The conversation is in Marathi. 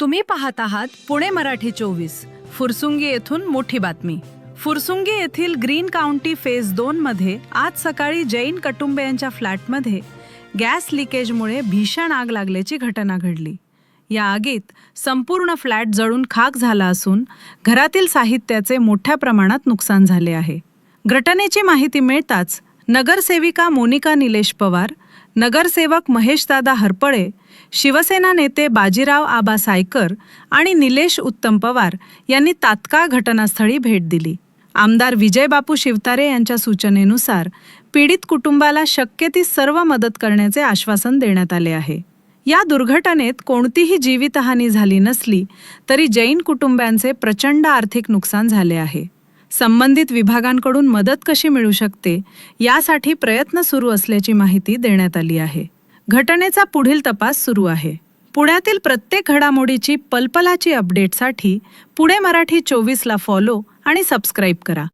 तुम्ही पाहत आहात पुणे मराठी चोवीस फुरसुंगी येथून मोठी बातमी. फुरसुंगी येथील ग्रीन काउंटी फेज दोन मध्ये आज सकाळी जैन कुटुंबियांच्या फ्लॅटमध्ये गॅस लिकेजमुळे भीषण आग लागल्याची घटना घडली. या आगीत संपूर्ण फ्लॅट जळून खाक झाला असून घरातील साहित्याचे मोठ्या प्रमाणात नुकसान झाले आहे. घटनेची माहिती मिळताच नगरसेविका मोनिका निलेश पवार नगरसेवक महेशदादा हरपळे शिवसेना नेते बाजीराव आबा सायकर आणि निलेश उत्तम पवार यांनी तात्काळ घटनास्थळी भेट दिली. आमदार विजय बापू शिवतारे यांच्या सूचनेनुसार पीडित कुटुंबाला शक्य ती सर्व मदत करण्याचे आश्वासन देण्यात आले आहे. या दुर्घटनेत कोणतीही जीवितहानी झाली नसली तरी जैन कुटुंबांचे प्रचंड आर्थिक नुकसान झाले आहे. संबंधित विभागांकडून मदत कशी मिळू शकते यासाठी प्रयत्न सुरू असल्याची माहिती देण्यात आली आहे. घटनेचा पुढील तपास सुरू आहे. पुण्यातील प्रत्येक घडामोडीची पलपलाची अपडेटसाठी पुणे मराठी चोवीसला फॉलो आणि सबस्क्राईब करा.